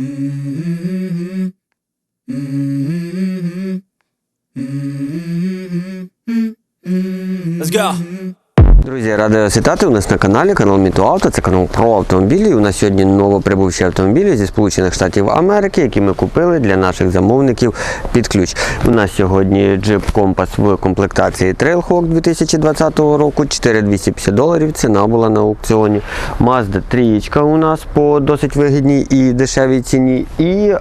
Mm-hmm. Mm-hmm. Mm-hmm. Let's go. Друзі, радий вас вітати. У нас на каналі канал Мітуавто. Це канал про автомобілі. У нас сьогодні новоприбувші автомобілі зі Сполучених Штатів Америки, які ми купили для наших замовників під ключ. У нас сьогодні Jeep Compass в комплектації Trailhawk 2020 року. 4250 доларів. Ціна була на аукціоні. Mazda 3 у нас по досить вигідній і дешевій ціні. І е,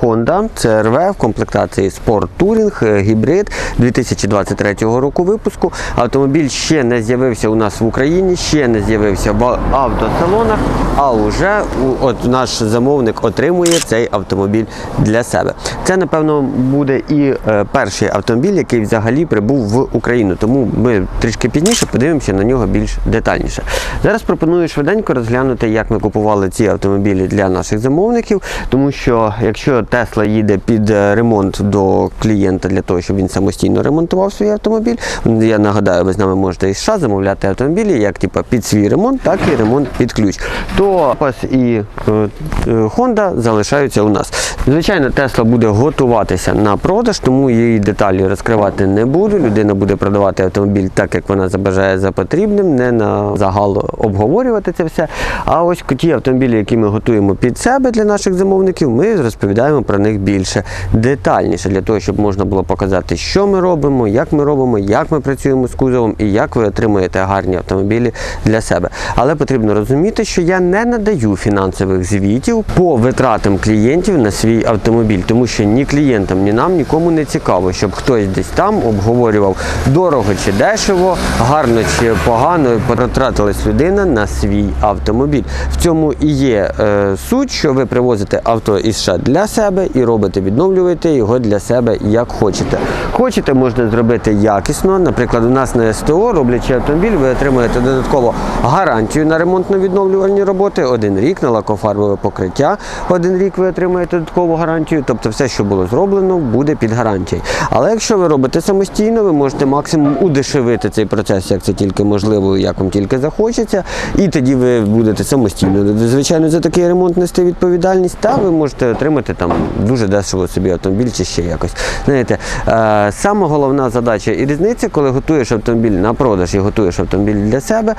Honda CRV в комплектації Sport Touring е, гібрид 2023 року випуску. Автомобіль ще не з'явився у нас в Україні, ще не з'явився в автосалонах, а вже от наш замовник отримує цей автомобіль для себе. Це, напевно, буде і е, перший автомобіль, який взагалі прибув в Україну. Тому ми трішки пізніше подивимося на нього більш детальніше. Зараз пропоную швиденько розглянути, як ми купували ці автомобілі для наших замовників, тому що якщо Тесла їде під е, ремонт до клієнта для того, щоб він самостійно ремонтував свій автомобіль, я нагадаю, ви з нами можете із США замовляти автомобілі як типу, під свій ремонт, так і ремонт під ключ. То і е, е, Honda залишаються у нас. Звичайно, Тесла буде готуватися на продаж, тому її деталі розкривати не буду. Людина буде продавати автомобіль так, як вона забажає за потрібним, не на загал обговорювати це все. А ось ті автомобілі, які ми готуємо під себе для наших замовників, ми розповідаємо про них більше детальніше, для того, щоб можна було показати, що ми робимо, як ми робимо, як ми працюємо з кузовом і як ви отримуєте гарні автомобілі для себе. Але потрібно розуміти, що я не надаю фінансових звітів по витратам клієнтів на свій автомобіль, тому що ні клієнтам, ні нам нікому не цікаво, щоб хтось десь там обговорював дорого чи дешево, гарно чи погано потратилась людина на свій автомобіль. В цьому і є е, суть, що ви привозите авто із США для себе і робите, відновлюєте його для себе як хочете. Хочете, можна зробити якісно. Наприклад, у нас на СТО, роблячи автомобіль, ви отримуєте додатково гарантію на ремонтно-відновлювальні роботи, один рік на лакофарбове покриття, один рік ви отримаєте додаткову гарантію. Тобто все, що було зроблено, буде під гарантією. Але якщо ви робите самостійно, ви можете максимум удешевити цей процес, як це тільки можливо, як вам тільки захочеться, і тоді ви будете самостійно. Звичайно, за такий ремонт нести відповідальність, та ви можете отримати там дуже дешево собі автомобіль чи ще якось. Знаєте, е, сама головна задача і різниця, коли готуєш автомобіль на продаж і готуєш автомобіль для себе,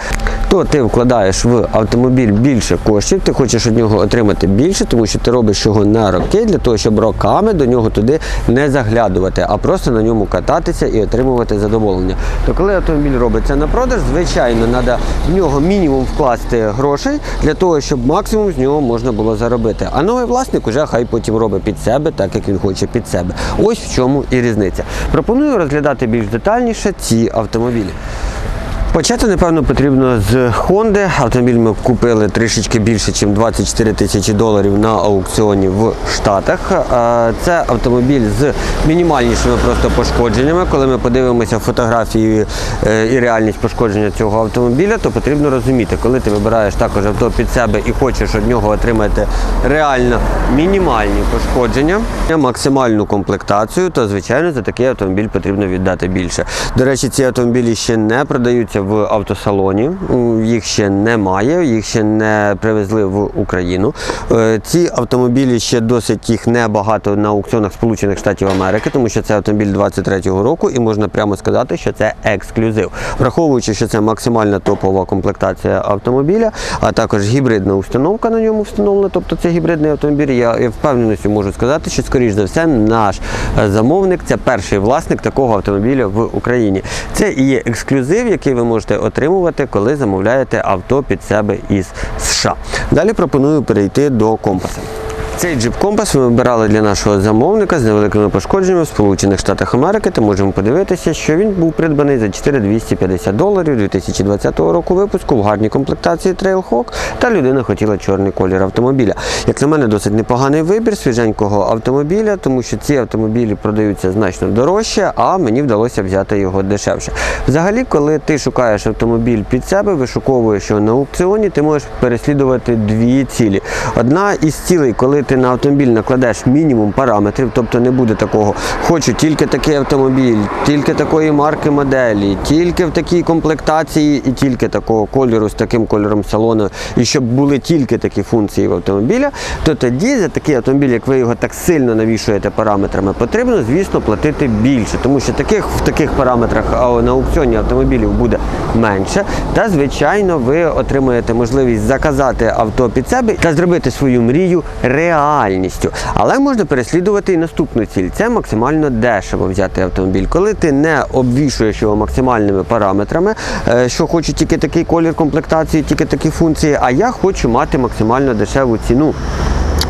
то ти вкладаєш в автомобіль більше коштів, ти хочеш від нього отримати більше, тому що ти робиш його на роки для того, щоб роками до нього туди не заглядувати, а просто на ньому кататися і отримувати задоволення. То коли автомобіль робиться на продаж, звичайно, треба в нього мінімум вкласти грошей для того, щоб максимум з нього можна було заробити. А новий власник уже хай потім робить під себе, так як він хоче під себе. Ось в чому і різниця. Пропоную розглядати більш детальніше ці автомобілі. Почати, напевно, потрібно з Honda. Автомобіль ми купили трішечки більше, ніж 24 тисячі доларів на аукціоні в Штатах. Це автомобіль з мінімальнішими просто пошкодженнями. Коли ми подивимося фотографії е, і реальність пошкодження цього автомобіля, то потрібно розуміти, коли ти вибираєш також авто під себе і хочеш від нього отримати реально мінімальні пошкодження, максимальну комплектацію, то звичайно за такий автомобіль потрібно віддати більше. До речі, ці автомобілі ще не продаються в автосалоні, їх ще немає, їх ще не привезли в Україну. Е, Ці автомобілі ще досить їх небагато на аукціонах Сполучених Штатів Америки, тому що це автомобіль 23-го року, і можна прямо сказати, що це ексклюзив. Враховуючи, що це максимальна топова комплектація автомобіля, а також гібридна установка на ньому встановлена, тобто це гібридний автомобіль. Я, впевненістю можу сказати, що скоріш за все наш е, замовник це перший власник такого автомобіля в Україні. Це і є ексклюзив, який ви можете отримувати, коли замовляєте авто під себе із США. Далі пропоную перейти до компаса. Цей Jeep Compass ми вибирали для нашого замовника з невеликими пошкодженнями в Сполучених Штатах Америки, то можемо подивитися, що він був придбаний за 4250 доларів 2020 року випуску в гарній комплектації Trailhawk, та людина хотіла чорний колір автомобіля. Як на мене, досить непоганий вибір свіженького автомобіля, тому що ці автомобілі продаються значно дорожче, а мені вдалося взяти його дешевше. Взагалі, коли ти шукаєш автомобіль під себе, вишуковуєш його на аукціоні, ти можеш переслідувати дві цілі. Одна із цілей, коли ти на автомобіль накладеш мінімум параметрів, тобто не буде такого, хочу тільки такий автомобіль, тільки такої марки моделі, тільки в такій комплектації і тільки такого кольору з таким кольором салону, і щоб були тільки такі функції в автомобіля, то тоді за такий автомобіль, як ви його так сильно навішуєте параметрами, потрібно, звісно, платити більше, тому що таких в таких параметрах на аукціоні автомобілів буде менше. Та звичайно, ви отримаєте можливість заказати авто під себе та зробити свою мрію реальністю. Але можна переслідувати і наступну ціль це максимально дешево взяти автомобіль. Коли ти не обвішуєш його максимальними параметрами, е, що хочу тільки такий колір комплектації, тільки такі функції, а я хочу мати максимально дешеву ціну.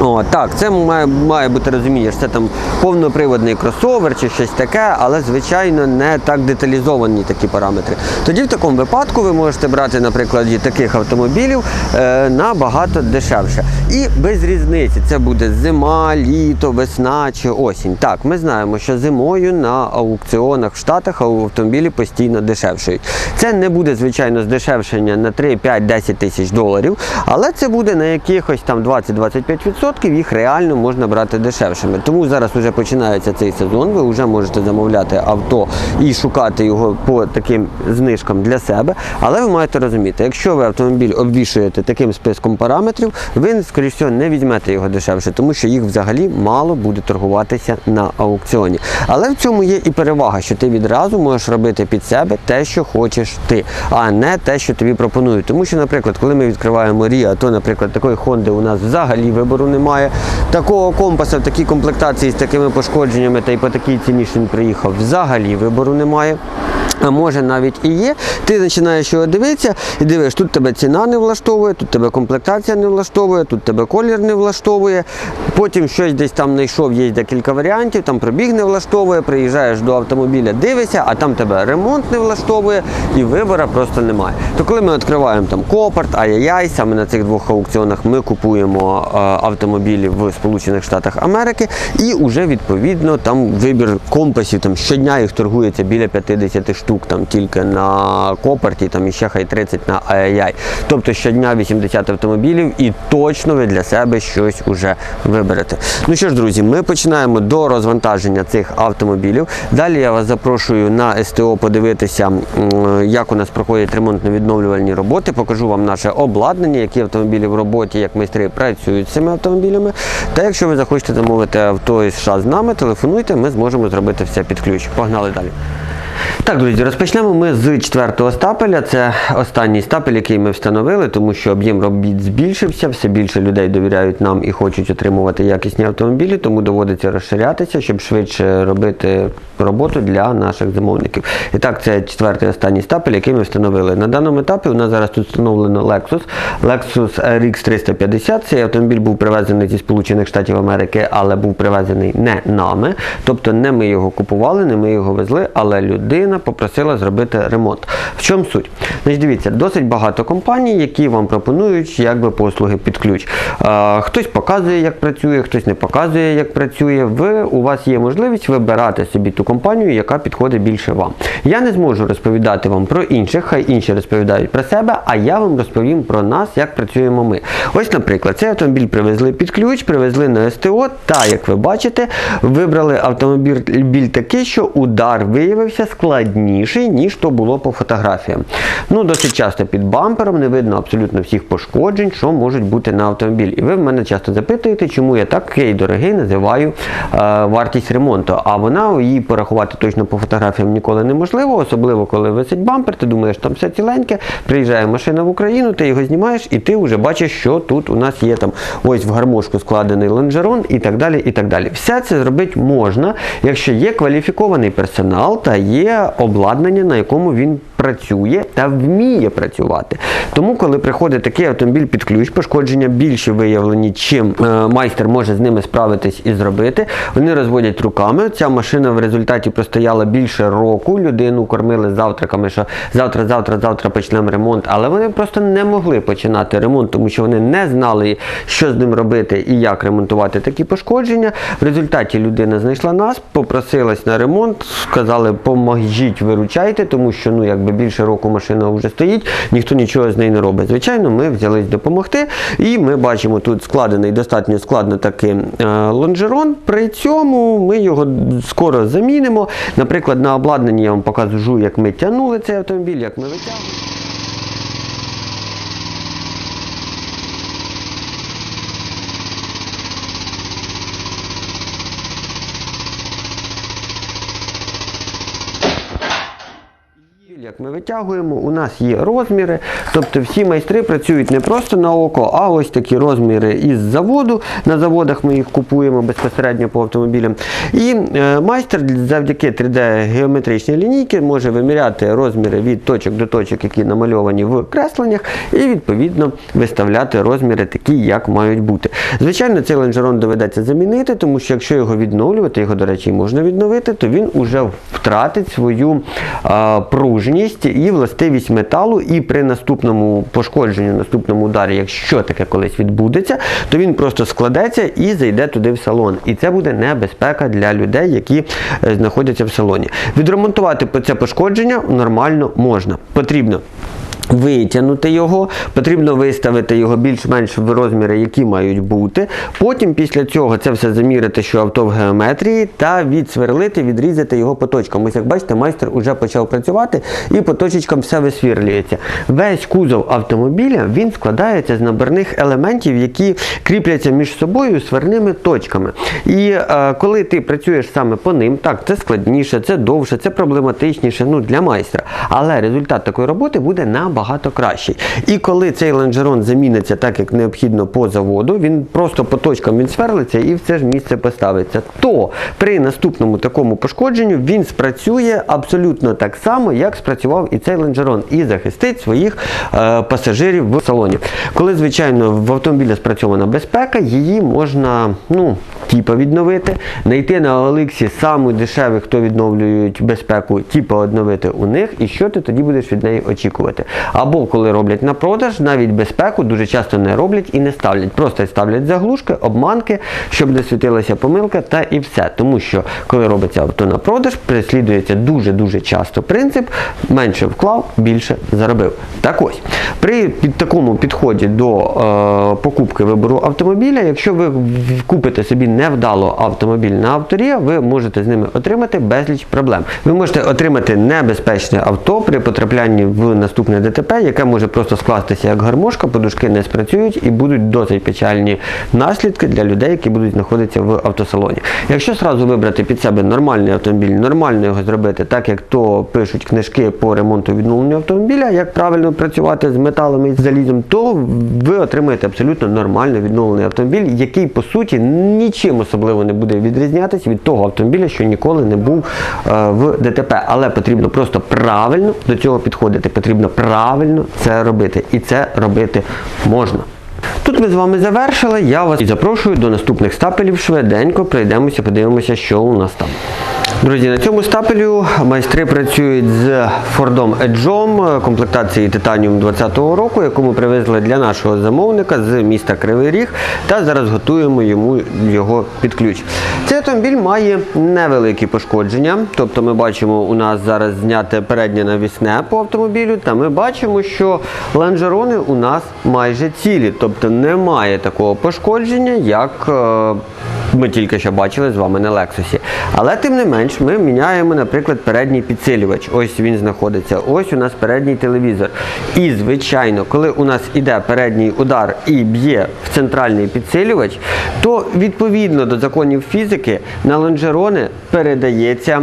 О, так, це має, має бути розумієш, це там повноприводний кросовер чи щось таке, але звичайно не так деталізовані такі параметри. Тоді в такому випадку ви можете брати, наприклад, і таких автомобілів е, набагато дешевше. І без різниці це буде зима, літо, весна чи осінь. Так, ми знаємо, що зимою на аукціонах в Штатах автомобілі постійно дешевшають. Це не буде, звичайно, здешевшення на 3, 5, 10 тисяч доларів, але це буде на якихось там 20-25%, їх реально можна брати дешевшими. Тому зараз вже починається цей сезон, ви вже можете замовляти авто і шукати його по таким знижкам для себе. Але ви маєте розуміти, якщо ви автомобіль обвішуєте таким списком параметрів, ви, скоріш всього, не візьмете його дешевше, тому що їх взагалі мало буде торгуватися на аукціоні. Але в цьому є і перевага, що ти відразу можеш робити під себе те, що хочеш ти, а не те, що тобі пропонують. Тому що, наприклад, коли ми відкриваємо Ріа, то, наприклад, такої Хонди у нас взагалі вибору немає. Такого компаса в такій комплектації з такими пошкодженнями та й по такій ціні, що він приїхав, взагалі вибору немає. А може навіть і є. Ти починаєш його дивитися і дивиш, тут тебе ціна не влаштовує, тут тебе комплектація не влаштовує, тут тебе колір не влаштовує. Потім щось десь там знайшов, є декілька варіантів, там пробіг не влаштовує, приїжджаєш до автомобіля, дивишся, а там тебе ремонт не влаштовує і вибору просто немає. То коли ми відкриваємо там Копарт, Ай-яй-яй, саме на цих двох аукціонах ми купуємо е, автомобілі в Сполучених Штатах Америки і вже відповідно там вибір компасів, там щодня їх торгується біля 50 штук там тільки на Копарті, там іще хай 30 на Ай-яй. Тобто щодня 80 автомобілів і точно ви для себе щось уже виберете. Ну що ж, друзі, ми починаємо до розвантаження цих автомобілів. Далі я вас запрошую на СТО подивитися, як у нас проходять ремонтно-відновлювальні роботи. Покажу вам наше обладнання, які автомобілі в роботі, як майстри працюють з цими автомобілями. Та якщо ви захочете замовити авто із США з нами, телефонуйте, ми зможемо зробити все під ключ. Погнали далі. Так, друзі, розпочнемо ми з четвертого стапеля. Це останній стапель, який ми встановили, тому що об'єм робіт збільшився, все більше людей довіряють нам і хочуть отримувати якісні автомобілі, тому доводиться розширятися, щоб швидше робити роботу для наших замовників. І так, це четвертий останній стапель, який ми встановили. На даному етапі у нас зараз тут встановлено Lexus. Lexus RX 350. Цей автомобіль був привезений зі Сполучених Штатів Америки, але був привезений не нами. Тобто не ми його купували, не ми його везли, але людина попросила зробити ремонт. В чому суть? Значить, дивіться, досить багато компаній, які вам пропонують якби послуги під ключ. Хтось показує, як працює, хтось не показує, як працює. Ви у вас є можливість вибирати собі ту компанію, яка підходить більше вам. Я не зможу розповідати вам про інших, хай інші розповідають про себе, а я вам розповім про нас, як працюємо ми. Ось, наприклад, цей автомобіль привезли під ключ, привезли на СТО. Та, як ви бачите, вибрали автомобіль такий, що удар виявився складніший, ніж то було по фотографіям. Ну, досить часто під бампером не видно абсолютно всіх пошкоджень, що можуть бути на автомобілі. І ви в мене часто запитуєте, чому я такий дорогий називаю е, вартість ремонту. А вона її порахувати точно по фотографіям ніколи неможливо, особливо коли висить бампер, ти думаєш, там все ціленьке, приїжджає машина в Україну, ти його знімаєш і ти вже бачиш, що тут у нас є там ось в гармошку складений лонжерон і так далі. і так далі. Все це зробити можна, якщо є кваліфікований персонал та є обладнання, на якому він працює та вміє працювати. Тому, коли приходить такий автомобіль під ключ, пошкодження більше виявлені, чим е, майстер може з ними справитись і зробити. Вони розводять руками. Ця машина в результаті простояла більше року. Людину кормили завтраками, що завтра, завтра, завтра почнемо ремонт. Але вони просто не могли починати ремонт, тому що вони не знали, що з ним робити і як ремонтувати такі пошкодження. В результаті людина знайшла нас, попросилась на ремонт, сказали, допоможіть, виручайте, тому що ну якби більше року машина вже стоїть, ніхто нічого з нею не робить. Звичайно, ми взялись допомогти, і ми бачимо тут складений достатньо складно такий е, лонжерон. При цьому ми його скоро замінимо. Наприклад, на обладнанні я вам покажу, як ми тягнули цей автомобіль, як ми витягнули. Як ми витягуємо, у нас є розміри, тобто всі майстри працюють не просто на око, а ось такі розміри із заводу. На заводах ми їх купуємо безпосередньо по автомобілям. І е, майстер завдяки 3D-геометричній лінійці може виміряти розміри від точок до точок, які намальовані в кресленнях, і відповідно виставляти розміри такі, як мають бути. Звичайно, цей лонжерон доведеться замінити, тому що якщо його відновлювати, його, до речі, можна відновити, то він уже втратить свою а, пружність і властивість металу, і при наступному пошкодженні, наступному ударі, якщо таке колись відбудеться, то він просто складеться і зайде туди в салон. І це буде небезпека для людей, які е, знаходяться в салоні. Відремонтувати це пошкодження нормально можна. Потрібно Витягнути його, потрібно виставити його більш-менш в розміри, які мають бути. Потім після цього це все замірити, що авто в геометрії, та відсверлити, відрізати його по точкам. Ось як бачите, майстер вже почав працювати і по точечкам все висвірлюється. Весь кузов автомобіля він складається з набірних елементів, які кріпляться між собою сварними точками. І е, коли ти працюєш саме по ним, так, це складніше, це довше, це проблематичніше ну, для майстра. Але результат такої роботи буде набагато кращий. І коли цей лонжерон заміниться так, як необхідно по заводу, він просто по точкам він сверлиться і в це ж місце поставиться. То при наступному такому пошкодженню він спрацює абсолютно так само, як спрацював і цей лонжерон, і захистить своїх е, пасажирів в салоні. Коли, звичайно, в автомобілі спрацьована безпека, її можна, ну, типа відновити, знайти на Олексі самі дешеві, хто відновлюють безпеку, типа відновити у них, і що ти тоді будеш від неї очікувати. Або коли роблять на продаж, навіть безпеку дуже часто не роблять і не ставлять. Просто ставлять заглушки, обманки, щоб не світилася помилка, та і все. Тому що коли робиться авто на продаж, переслідується дуже-дуже часто принцип менше вклав, більше заробив. Так ось, при під такому підході до е, покупки вибору автомобіля, якщо ви купите собі невдало автомобіль на авторія, ви можете з ними отримати безліч проблем. Ви можете отримати небезпечне авто при потраплянні в наступне ДТП, яке може просто скластися як гармошка, подушки не спрацюють і будуть досить печальні наслідки для людей, які будуть знаходитися в автосалоні. Якщо сразу вибрати під себе нормальний автомобіль, нормально його зробити, так як то пишуть книжки по ремонту відновленню автомобіля, як правильно працювати з металами і з залізом, то ви отримаєте абсолютно нормально відновлений автомобіль, який по суті нічим особливо не буде відрізнятися від того автомобіля, що ніколи не був е, в ДТП. Але потрібно просто правильно до цього підходити. Потрібно правильно це робити. І це робити можна. Тут ми з вами завершили. Я вас і запрошую до наступних стапелів. Швиденько пройдемося, подивимося, що у нас там. Друзі, на цьому стапелю майстри працюють з Фордом Еджом комплектації Титаніум 20-го року, яку ми привезли для нашого замовника з міста Кривий Ріг, та зараз готуємо йому його під ключ. Цей автомобіль має невеликі пошкодження, тобто ми бачимо, у нас зараз зняте переднє навісне по автомобілю, та ми бачимо, що лонжерони у нас майже цілі, тобто немає такого пошкодження, як е, ми тільки що бачили з вами на Лексусі. Але тим не менш, ми міняємо, наприклад, передній підсилювач. Ось він знаходиться. Ось у нас передній телевізор. І, звичайно, коли у нас іде передній удар і б'є в центральний підсилювач, то відповідно до законів фізики на лонжерони передається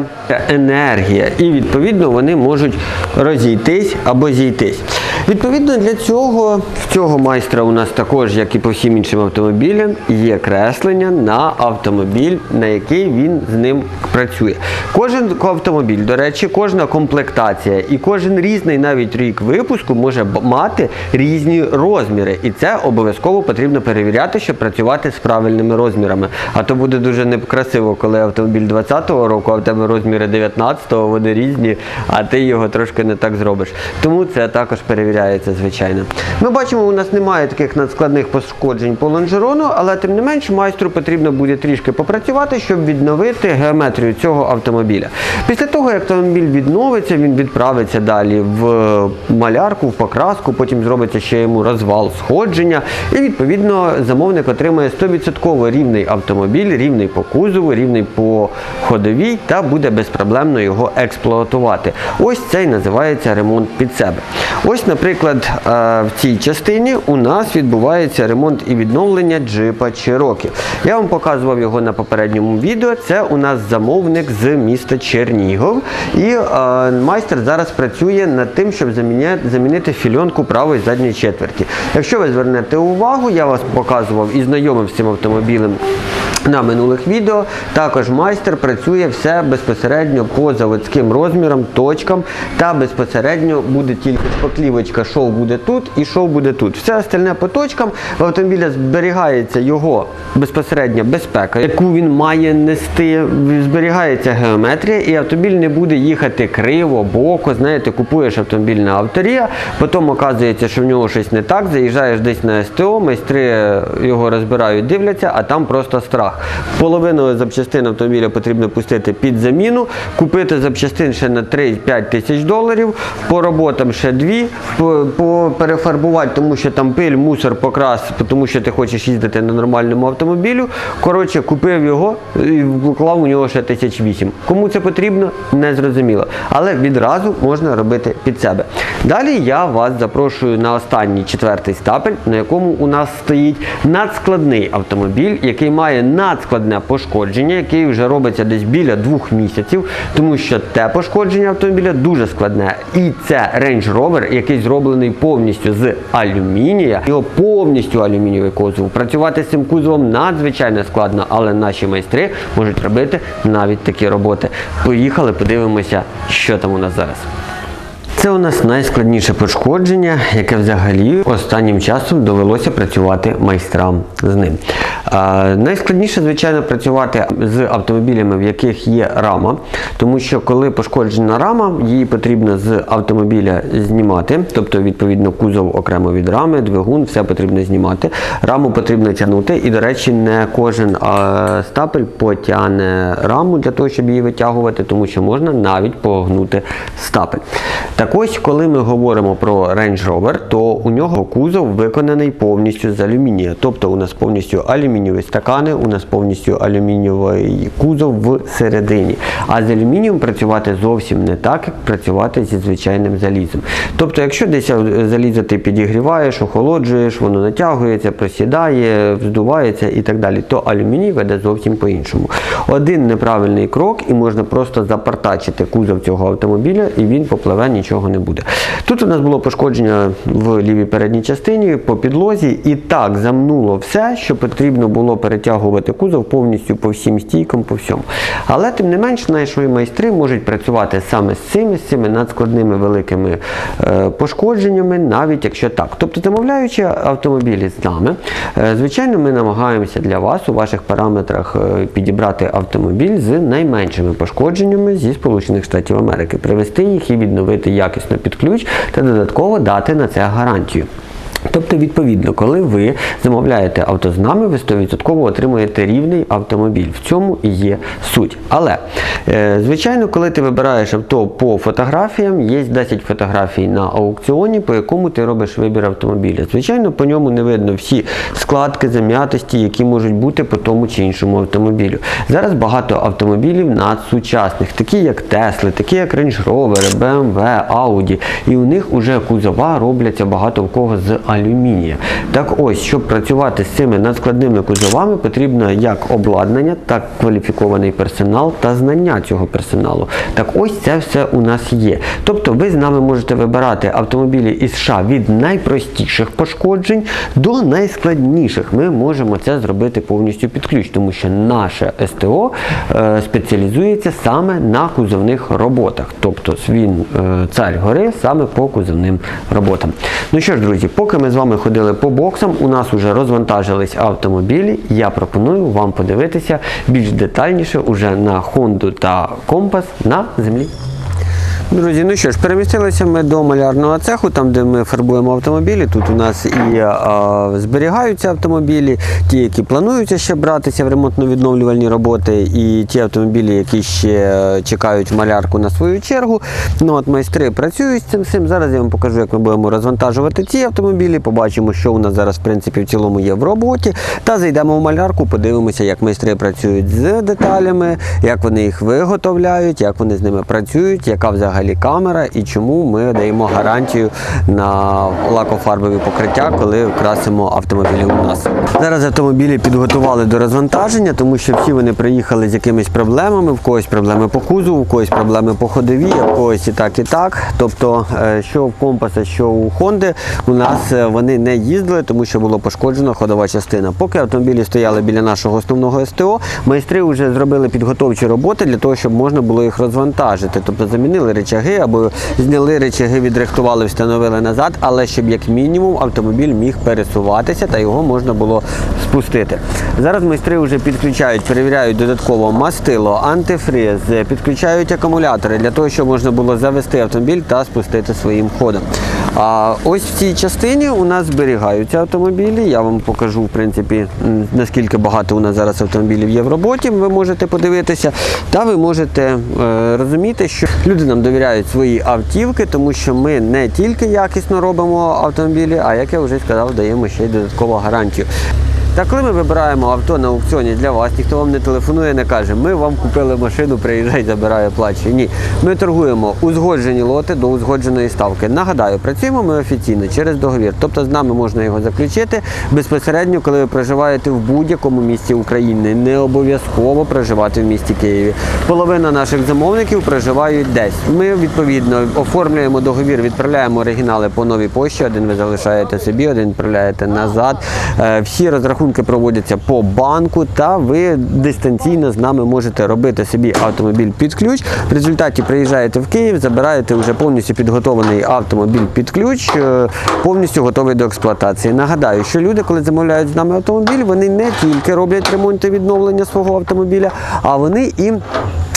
енергія. І відповідно вони можуть розійтись або зійтись. Відповідно для цього, в цього майстра у нас також, як і по всім іншим автомобілям, є креслення на автомобіль, на який він з ним працює. Кожен автомобіль, до речі, кожна комплектація і кожен різний навіть рік випуску може мати різні розміри. І це обов'язково потрібно перевіряти, щоб працювати з правильними розмірами. А то буде дуже некрасиво, коли автомобіль 20-го року, а в тебе розміри 19-го, вони різні, а ти його трошки не так зробиш. Тому це також перевіряється, звичайно. Ми бачимо, у нас немає таких надскладних пошкоджень по лонжерону, але тим не менш майстру потрібно буде буде трішки попрацювати, щоб відновити геометрію цього автомобіля. Після того, як автомобіль відновиться, він відправиться далі в малярку, в покраску, потім зробиться ще йому розвал сходження, і відповідно замовник отримає 100% рівний автомобіль, рівний по кузову, рівний по ходовій та буде безпроблемно його експлуатувати. Ось це і називається ремонт під себе. Ось, наприклад, е, в цій частині у нас відбувається ремонт і відновлення джипа Cherokee. Я вам показував його на попередньому відео. Це у нас замовник з міста Чернігов. І е, майстер зараз працює над тим, щоб заміняти, замінити фільонку правої задньої четверті. Якщо ви звернете увагу, я вас показував і знайомив з цим автомобілем. На минулих відео також майстер працює все безпосередньо по заводським розмірам, точкам та безпосередньо буде тільки шпаклівочка, шов буде тут і шов буде тут. Все остальне по точкам в автомобіля зберігається його безпосередня безпека, яку він має нести, зберігається геометрія, і автомобіль не буде їхати криво, боко. Знаєте, купуєш автомобіль на авторія, потім оказується, що в нього щось не так, заїжджаєш десь на СТО, майстри його розбирають, дивляться, а там просто страх. Половину запчастин автомобіля потрібно пустити під заміну, купити запчастин ще на 3-5 тисяч доларів, по роботам ще дві, по, по перефарбувати, тому що там пиль, мусор, покрас, тому що ти хочеш їздити на нормальному автомобілю. Коротше, купив його і вклав у нього ще тисяч вісім. Кому це потрібно, не зрозуміло. Але відразу можна робити під себе. Далі я вас запрошую на останній четвертий стапель, на якому у нас стоїть надскладний автомобіль, який має надскладне пошкодження, який вже робиться десь біля двох місяців, тому що те пошкодження автомобіля дуже складне. І це Range Rover, який зроблений повністю з алюмінія, його повністю алюмінієвий кузов. Працювати з цим кузовом надзвичайно складно, але наші майстри можуть робити навіть такі роботи. Поїхали, подивимося, що там у нас зараз. Це у нас найскладніше пошкодження, яке взагалі останнім часом довелося працювати майстрам з ним. А, найскладніше, звичайно, працювати з автомобілями, в яких є рама, тому що коли пошкоджена рама, її потрібно з автомобіля знімати, тобто, відповідно, кузов окремо від рами, двигун, все потрібно знімати. Раму потрібно тягнути, і, до речі, не кожен а, стапель потягне раму для того, щоб її витягувати, тому що можна навіть погнути стапель. Так ось, коли ми говоримо про Range Rover, то у нього кузов виконаний повністю з алюмінія. Тобто у нас повністю алюмінієві стакани, у нас повністю алюмінієвий кузов всередині. А з алюмінієм працювати зовсім не так, як працювати зі звичайним залізом. Тобто, якщо десь залізо ти підігріваєш, охолоджуєш, воно натягується, просідає, вздувається і так далі, то алюміній веде зовсім по-іншому. Один неправильний крок, і можна просто запартачити кузов цього автомобіля, і він попливе, нічого не буде. Тут у нас було пошкодження в лівій передній частині по підлозі, і так замнуло все, що потрібно було перетягувати кузов повністю по всім стійкам, по всьому. Але тим не менш, наші майстри можуть працювати саме з цими, з цими надскладними великими е, пошкодженнями, навіть якщо так. Тобто, замовляючи автомобілі з нами, е, звичайно, ми намагаємося для вас у ваших параметрах е, підібрати автомобіль з найменшими пошкодженнями зі Сполучених Штатів Америки, привести їх і відновити якісно під ключ та додатково дати на це гарантію. Тобто, відповідно, коли ви замовляєте авто з нами, ви 100% отримуєте рівний автомобіль. В цьому і є суть. Але, е, звичайно, коли ти вибираєш авто по фотографіям, є 10 фотографій на аукціоні, по якому ти робиш вибір автомобіля. Звичайно, по ньому не видно всі складки, зам'ятості, які можуть бути по тому чи іншому автомобілю. Зараз багато автомобілів надсучасних, такі як Tesla, такі як Range Rover, BMW, Audi. І у них уже кузова робляться багато в кого з алюмінія. Так ось, щоб працювати з цими надскладними кузовами, потрібно як обладнання, так кваліфікований персонал та знання цього персоналу. Так ось це все у нас є. Тобто ви з нами можете вибирати автомобілі із США від найпростіших пошкоджень до найскладніших. Ми можемо це зробити повністю під ключ, тому що наше СТО е, спеціалізується саме на кузовних роботах. Тобто він е, цар гори саме по кузовним роботам. Ну що ж, друзі, поки ми з вами ходили по боксам, у нас вже розвантажились автомобілі. Я пропоную вам подивитися більш детальніше уже на Honda та Compass на землі. Друзі, ну що ж, перемістилися ми до малярного цеху, там де ми фарбуємо автомобілі. Тут у нас і а, зберігаються автомобілі, ті, які плануються ще братися в ремонтно-відновлювальні роботи, і ті автомобілі, які ще чекають малярку на свою чергу. Ну от майстри працюють з цим всім. Зараз я вам покажу, як ми будемо розвантажувати ці автомобілі. Побачимо, що у нас зараз в принципі в цілому є в роботі. Та зайдемо в малярку, подивимося, як майстри працюють з деталями, як вони їх виготовляють, як вони з ними працюють, яка взагалі камера і чому ми даємо гарантію на лакофарбові покриття, коли красимо автомобілі у нас. Зараз автомобілі підготували до розвантаження, тому що всі вони приїхали з якимись проблемами, в когось проблеми по кузову, в когось проблеми по ходовій, в когось і так, і так. Тобто, е, що в компаса, що у Хонди, у нас е, вони не їздили, тому що було пошкоджено ходова частина. Поки автомобілі стояли біля нашого основного СТО, майстри вже зробили підготовчі роботи для того, щоб можна було їх розвантажити. Тобто замінили речаги або зняли речаги, відрихтували, встановили назад, але щоб як мінімум автомобіль міг пересуватися та його можна було спустити. Зараз майстри вже підключають, перевіряють додатково мастило, антифриз, підключають акумулятори для того, щоб можна було завести автомобіль та спустити своїм ходом. А ось в цій частині у нас зберігаються автомобілі. Я вам покажу, в принципі, наскільки багато у нас зараз автомобілів є в роботі. Ви можете подивитися, та ви можете е, розуміти, що люди нам довіряють свої автівки, тому що ми не тільки якісно робимо автомобілі, а як я вже сказав, даємо ще й додаткову гарантію. Та коли ми вибираємо авто на аукціоні для вас, ніхто вам не телефонує, не каже, ми вам купили машину, приїжджай, забирай, оплачуй. Ні. Ми торгуємо узгоджені лоти до узгодженої ставки. Нагадаю, працюємо ми офіційно через договір. Тобто з нами можна його заключити безпосередньо, коли ви проживаєте в будь-якому місті України. Не обов'язково проживати в місті Києві. Половина наших замовників проживають десь. Ми відповідно оформлюємо договір, відправляємо оригінали по новій пошті. Один ви залишаєте собі, один відправляєте назад. Е, Всі розрахунки проводяться по банку, та ви дистанційно з нами можете робити собі автомобіль під ключ. В результаті приїжджаєте в Київ, забираєте вже повністю підготовлений автомобіль під ключ, е, повністю готовий до експлуатації. Нагадаю, що люди, коли замовляють з нами автомобіль, вони не тільки роблять ремонт і відновлення свого автомобіля, а вони і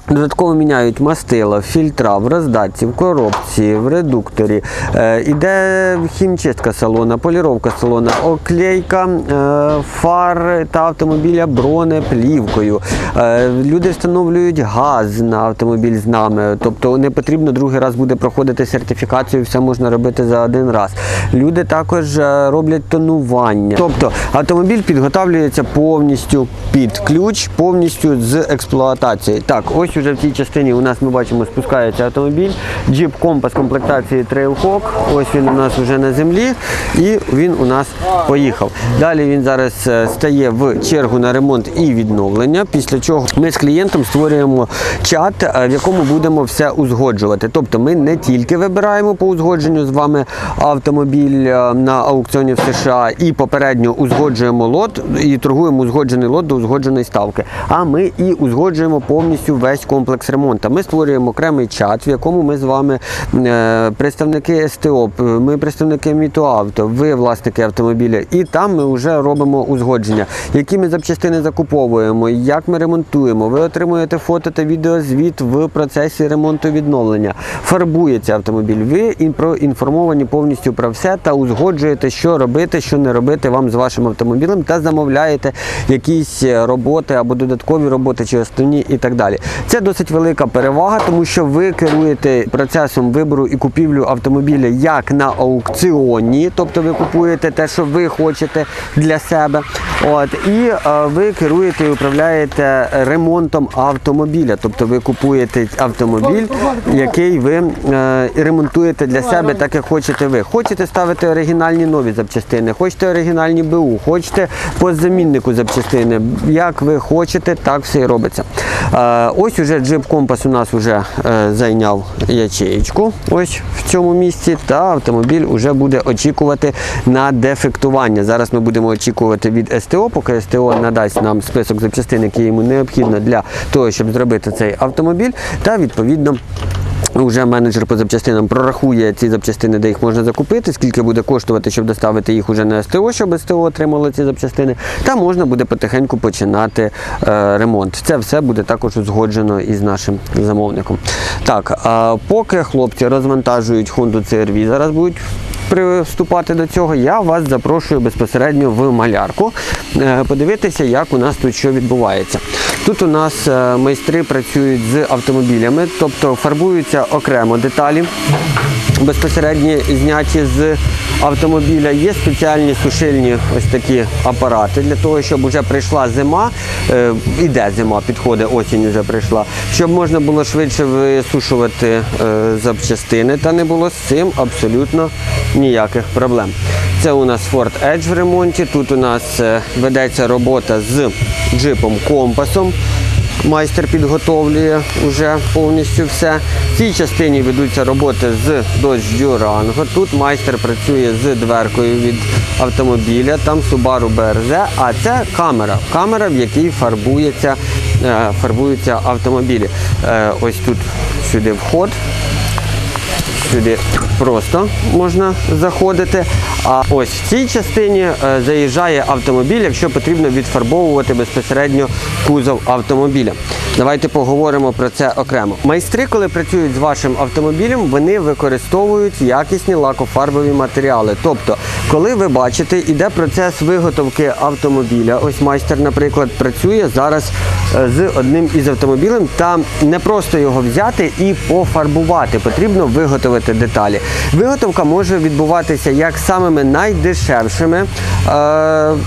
Додатково міняють мастила, фільтра в роздатці, в коробці, в редукторі. Е, іде хімчистка салона, поліровка салона, оклейка е, фар та автомобіля бронеплівкою. Е, люди встановлюють газ на автомобіль з нами. Тобто не потрібно другий раз буде проходити сертифікацію, все можна робити за один раз. Люди також е, роблять тонування. Тобто автомобіль підготовлюється повністю під ключ, повністю з експлуатації. Так, ось уже в цій частині у нас ми бачимо спускається автомобіль. Jeep Compass комплектації Trailhawk. Ось він у нас вже на землі і він у нас поїхав. Далі він зараз е, стає в чергу на ремонт і відновлення. Після чого ми з клієнтом створюємо чат, е, в якому будемо все узгоджувати. Тобто ми не тільки вибираємо по узгодженню з вами автомобіль е, на аукціоні в США і попередньо узгоджуємо лот і торгуємо узгоджений лот до узгодженої ставки. А ми і узгоджуємо повністю весь комплекс ремонту. Ми створюємо окремий чат, в якому ми з вами е, представники СТО, ми представники Мітоавто, ви власники автомобіля, і там ми вже робимо узгодження, які ми запчастини закуповуємо, як ми ремонтуємо. Ви отримуєте фото та відеозвіт в процесі ремонту відновлення. Фарбується автомобіль. Ви ін- проінформовані повністю про все та узгоджуєте, що робити, що не робити вам з вашим автомобілем, та замовляєте якісь е, роботи або додаткові роботи, чи основні і так далі. Це досить велика перевага, тому що ви керуєте процесом вибору і купівлю автомобіля як на аукціоні, тобто ви купуєте те, що ви хочете для себе. От і е, ви керуєте і управляєте ремонтом автомобіля, тобто ви купуєте автомобіль, який ви е, ремонтуєте для себе, так як хочете ви. Хочете ставити оригінальні нові запчастини, хочете оригінальні БУ, хочете по заміннику запчастини. Як ви хочете, так все і робиться. Е, ось уже джип компас у нас вже е, зайняв ячеєчку. Ось в цьому місці, та автомобіль вже буде очікувати на дефектування. Зараз ми будемо очікувати від СТО, поки СТО надасть нам список запчастин, які йому необхідно для того, щоб зробити цей автомобіль, та відповідно Уже менеджер по запчастинам прорахує ці запчастини, де їх можна закупити, скільки буде коштувати, щоб доставити їх уже на СТО, щоб СТО отримало ці запчастини. Та можна буде потихеньку починати е, ремонт. Це все буде також узгоджено із нашим замовником. Так, а поки хлопці розвантажують Honda CR-V, зараз будуть приступати до цього, я вас запрошую безпосередньо в малярку подивитися, як у нас тут що відбувається. Тут у нас е, майстри працюють з автомобілями, тобто фарбуються окремо деталі, безпосередньо зняті з автомобіля. Є спеціальні сушильні ось такі апарати для того, щоб вже прийшла зима, е, іде зима, підходить, осінь вже прийшла, щоб можна було швидше висушувати е, запчастини, та не було з цим абсолютно ніяких проблем. Це у нас Ford Edge в ремонті. Тут у нас е, ведеться робота з джипом компасом. Майстер підготовлює вже повністю все. В цій частині ведуться роботи з Dodge Durango. Тут майстер працює з дверкою від автомобіля, там Subaru BRZ, а це камера. Камера, в якій фарбується, е, фарбуються автомобілі. Е, Ось тут сюди вход. Сюди просто можна заходити. А ось в цій частині е, заїжджає автомобіль, якщо потрібно відфарбовувати безпосередньо кузов автомобіля. Давайте поговоримо про це окремо. Майстри, коли працюють з вашим автомобілем, вони використовують якісні лакофарбові матеріали. Тобто, коли ви бачите, іде процес виготовки автомобіля. Ось майстер, наприклад, працює зараз е, з одним із автомобілем, та не просто його взяти і пофарбувати. Потрібно виготовити деталі. Виготовка може відбуватися як самими найдешевшими е,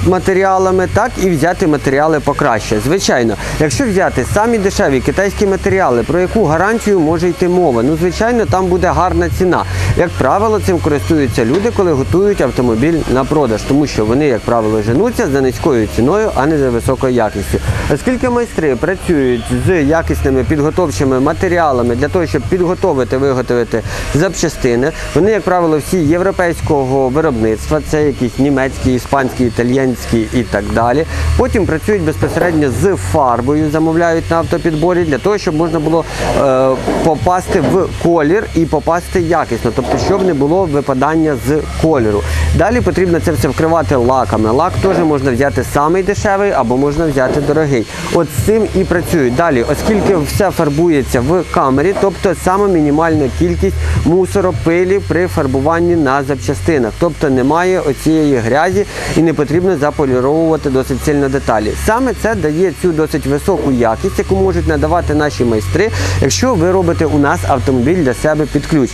матеріалами, так і взяти матеріали покраще. Звичайно, якщо взяти самі дешеві китайські матеріали, про яку гарантію може йти мова, ну звичайно, там буде гарна ціна. Як правило, цим користуються люди, коли готують автомобіль на продаж, тому що вони, як правило, женуться за низькою ціною, а не за високою якістю. Оскільки майстри працюють з якісними підготовчими матеріалами для того, щоб підготовити, виготовити запчастини, вони, як правило, всі європейського виробництва, це якісь німецькі, іспанські, італійські і так далі. Потім працюють безпосередньо з фарбою, замовляють на автопідборі для того, щоб можна було е, попасти в колір і попасти якісно, тобто, щоб не було випадання з кольору. Далі потрібно це все вкривати лаками. Лак теж можна взяти самий дешевий або можна взяти дорогий. От з цим і працюють. Далі, оскільки все фарбується в камері, тобто саме мінімальна кількість мусору, пилі при фарбуванні на запчастинах. Тобто немає оцієї грязі і не потрібно заполіровувати досить сильно деталі. Саме це дає цю досить високу якість, яку можуть надавати наші майстри, якщо ви робите у нас автомобіль для себе під ключ.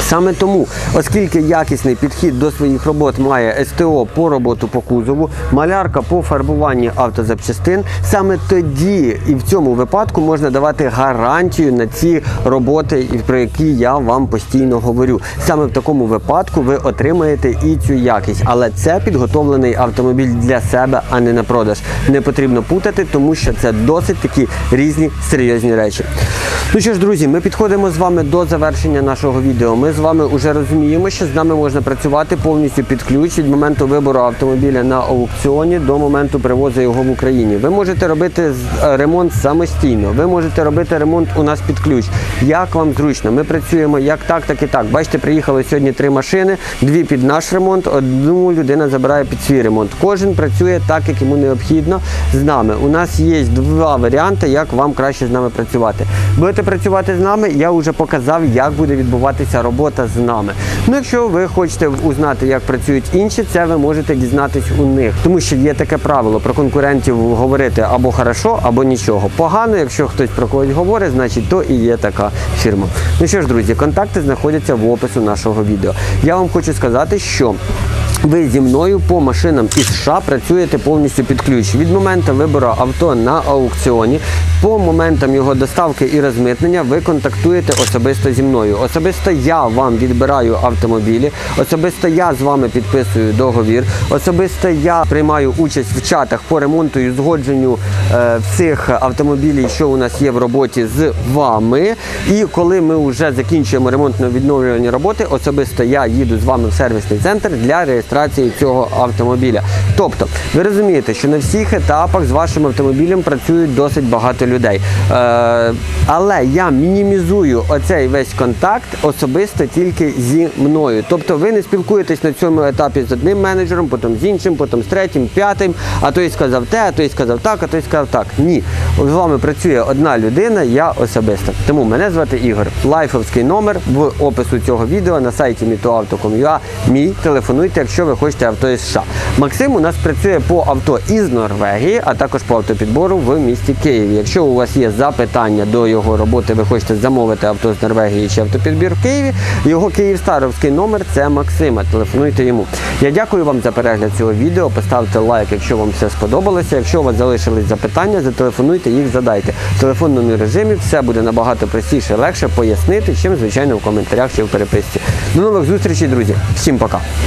Саме тому, оскільки якісний підхід до своїх робот має СТО по роботу по кузову, малярка по фарбуванні автозапчастин, саме тоді і в цьому випадку можна давати гарантію на ці роботи, про які я вам постійно говорю. Саме в такому випадку ви отримаєте і цю якість, але це підготовлений автомобіль для себе, а не на продаж. Не потрібно путати, тому що це досить такі різні серйозні речі. Ну що ж, друзі, ми підходимо з вами до завершення нашого відео. Ми з вами вже розуміємо, що з нами можна працювати повністю під ключ від моменту вибору автомобіля на аукціоні до моменту привозу його в Україні. Ви можете робити е, ремонт самостійно. Ви можете робити ремонт у нас під ключ. Як вам зручно? Ми працюємо як так, так і так. Бачите, приїхали сьогодні три машини, дві під наш ремонт, одну людина забирає під свій ремонт. Кожен працює так, як йому необхідно з нами. У нас є два варіанти, як вам краще з нами працювати. Будете працювати з нами, я вже показав, як буде відбуватися робота з нами. Ну, якщо ви хочете узнати, як працюють інші, це ви можете дізнатись у них, тому що є таке правило про конкурентів говорити або хорошо, або нічого. Погано, якщо хтось про когось говорить, значить то і є така фірма. Ну що ж, друзі, контакти знаходяться в опису нашого відео. Я вам хочу сказати, що ви зі мною по машинам із США працюєте повністю під ключ. Від моменту вибору авто на аукціоні, по моментам його доставки і розмитнення ви контактуєте особисто зі мною. Особисто я вам відбираю автомобілі, особисто я з вами підписую договір, особисто я приймаю участь в чатах по ремонту і згодженню е, всіх автомобілів, що у нас є в роботі з вами. І коли ми вже закінчуємо ремонтно-відновлювальні роботи, особисто я їду з вами в сервісний центр для реєстрації реєстрації цього автомобіля. Тобто, ви розумієте, що на всіх етапах з вашим автомобілем працюють досить багато людей. Е, але я мінімізую оцей весь контакт особисто тільки зі мною. Тобто ви не спілкуєтесь на цьому етапі з одним менеджером, потім з іншим, потім з третім, п'ятим, а той сказав те, а той сказав так, а той сказав так. Ні. З вами працює одна людина, я особисто. Тому мене звати Ігор. Лайфовський номер в опису цього відео на сайті mitoauto.com.ua. Мій телефонуйте, якщо ви хочете авто із США. Максим у нас працює по авто із Норвегії, а також по автопідбору в місті Києві. Якщо у вас є запитання до його роботи, ви хочете замовити авто з Норвегії чи автопідбір в Києві, його Київстаровський номер це Максима. Телефонуйте йому. Я дякую вам за перегляд цього відео. Поставте лайк, якщо вам все сподобалося. Якщо у вас залишились запитання, зателефонуйте їх, задайте. В телефонному режимі все буде набагато простіше, легше пояснити, чим звичайно в коментарях чи в переписці. До нових зустрічей, друзі. Всім пока.